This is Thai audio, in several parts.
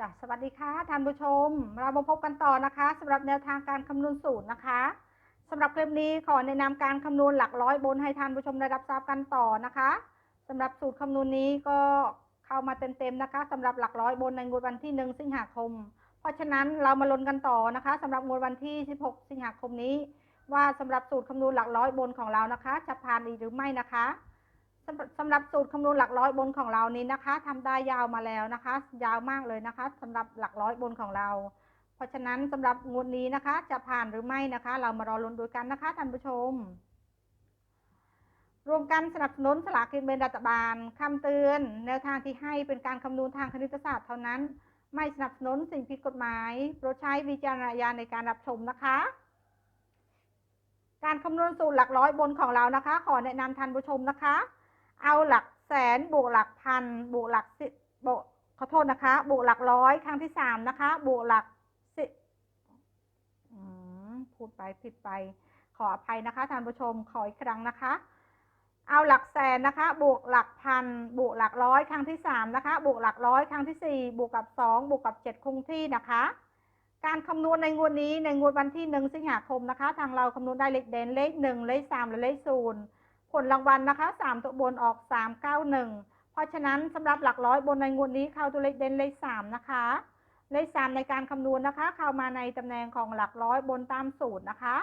จ้ะสวัสดีค่ะท่านผู้ชม เรามาพบกันต่อนะคะสำหรับแนวทางการคำนวณสูตรนะคะสำหรับคลิปนี้ขอแนะนำการคำนวณหลักร้อยบนให้ท่านผู้ชมได้รับทราบกันต่อนะคะสำหรับสูตรคำนวณนี้ก็เข้ามาเต็มๆนะคะสำหรับหลักร้อยบนในงวดวันที่1สิงหาคม เพราะฉะนั้นเรามาลุ้นกันต่อนะคะสำหรับงวดวันที่ 16 สิงหาคมนี้ ว่าสำหรับสูตรคำนวณหลักร้อยบนของเรานะคะ จะผ่านอีหรือไม่นะคะ สำหรับสำหรับสูตรคำนวณหลักร้อยบนของเรานี้นะคะทำได้ยาวมาแล้วนะคะ ยาวมากเลยนะคะสำหรับหลักร้อยบนของเรา เพราะฉะนั้นสำหรับงวดนี้นะคะ จะผ่านหรือไม่นะคะ เรามารอลุ้นดูกันนะคะท่านผู้ชม รวมกันสนับสนุนสลากกินแบ่งรัฐบาลคำเตือน แนวทางที่ให้เป็นการคำนวณทางคณิตศาสตร์เท่านั้น ไม่สนับสนุนสิ่งผิดกฎหมายโปรดใช้วิจารณญาณในการรับชมนะคะการคำนวณสูตรหลักร้อยบนของเรานะคะ ขอแนะนำท่านผู้ชมนะคะ เอาหลักแสนบวกหลักพันบวกหลักสิบวกขอโทษนะคะบวกหลักร้อยครั้งที่สามนะคะบวกหลักสิพูดไปผิดไป ขออภัยนะคะท่านผู้ชมขออีกครั้งนะคะ เอาหลักแสนนะคะ บวกหลักพันบวกหลักร้อยครั้งที่สามนะคะบวกหลักร้อยครั้งที่สี่บวกกับสองบวกกับเจ็ดคงที่นะคะการคำนวณในงวดนี้ในงวดวันที่หนึ่งสิงหาคมนะคะ ทางเราคำนวณได้เลขเด่นเลขหนึ่งเลขสามและเลขศูนย์ ผลรางวัลนะคะสามตัวบนออกสามเก้าหนึ่งเพราะฉะนั้นสำหรับหลักร้อยบนในงวดนี้เข้าตัวเลขเด่นเลขสามนะคะ เลขสามในการคำนวณนะคะ เข้ามาในตำแหน่งของหลักร้อยบนตามสูตรนะคะ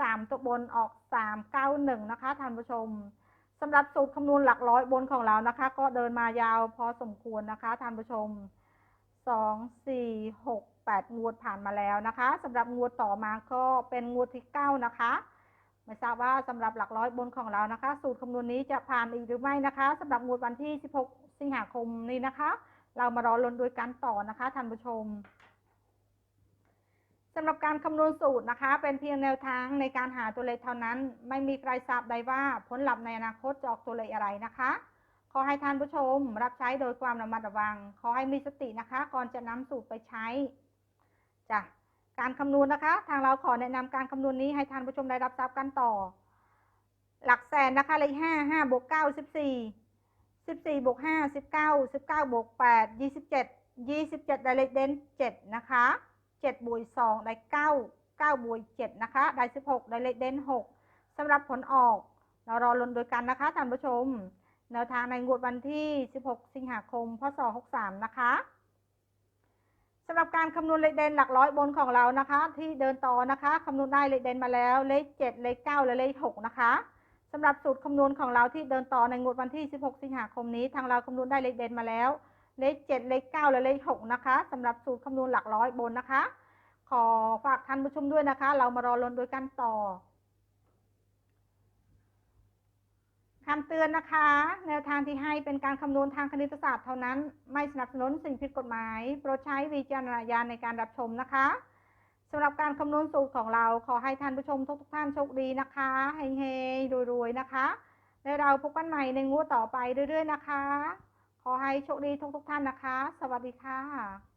สามตัวบนออกสามเก้าหนึ่งนะคะท่านผู้ชมสำหรับสูตรคำนวณหลักร้อยบนของเรานะคะ ก็เดินมายาวพอสมควรนะคะท่านผู้ชมสองสี่หกแปดงวดผ่านมาแล้วนะคะสำหรับงวดต่อมาก็เป็นงวดที่เก้านะคะ ไม่ทราบว่าสำหรับหลักร้อยบนของเรานะคะ สูตรคำนวณนี้จะผ่านอีกหรือไม่นะคะสำหรับงวดวันที่ 16 สิงหาคมนี้นะคะ เรามารอลุ้นด้วยกันต่อนะคะท่านผู้ชมสำหรับการคำนวณสูตรนะคะ เป็นเพียงแนวทางในการหาตัวเลขเท่านั้น ไม่มีใครทราบใดว่าผลลัพธ์ในอนาคตจะออกตัวเลขอะไรนะคะ ขอให้ท่านผู้ชมรับใช้โดยความระมัดระวัง ขอให้มีสตินะคะ ก่อนจะนำสูตรไปใช้จ้ะ การคำนวณนะคะ ทางเราขอแนะนำการคำนวณนี้ให้ท่านผู้ชมได้รับทราบกันต่อ หลักแสนนะคะเลขห้าห้าบวกเก้าสิบสี่สิบสี่บวกห้าสิบเก้าสิบเก้าบวกแปดยี่สิบเจ็ดยี่สิบเจ็ดได้เลขเด่นเจ็ดนะคะเจ็ดบวกสองได้เก้าเก้าบวกเจ็ดนะคะได้สิบหกได้เลขเด่นหกสำหรับผลออก เรารอลุ้นโดยกันนะคะท่านผู้ชมแนวทางในงวดวันที่ 16 สิงหาคม พศ 63 นะคะ สำหรับการคำนวณเลขเด่นหลักร้อยบนของเรานะคะ ที่เดินต่อนะคะคำนวณได้เลขเด่นมาแล้วเลข7เลข9และเลข6นะคะสำหรับสูตรคำนวณของเราที่เดินต่อในงวดวันที่ 16 สิงหาคมนี้ ทางเราคำนวณได้เลขเด่นมาแล้ว เลข 7 เลข 9 และเลข 6 นะคะสำหรับสูตรคำนวณหลักร้อยบนนะคะ ขอฝากท่านผู้ชมด้วยนะคะ เรามารอลุ้นโดยกันต่อ คำเตือนนะคะ แนวทางที่ให้เป็นการคำนวณทางคณิตศาสตร์เท่านั้น ไม่สนับสนุนสิ่งผิดกฎหมาย โปรดใช้วิจารณญาณในการรับชมนะคะสำหรับการคำนวณสูตรของเราขอให้ท่านผู้ชมทุกทท่านโชคดีนะคะเฮงๆรวยๆนะคะ และเราพบกันใหม่ในงวดต่อไปเรื่อยๆนะคะ ขอให้โชคดีทุกๆท่านนะคะ สวัสดีค่ะ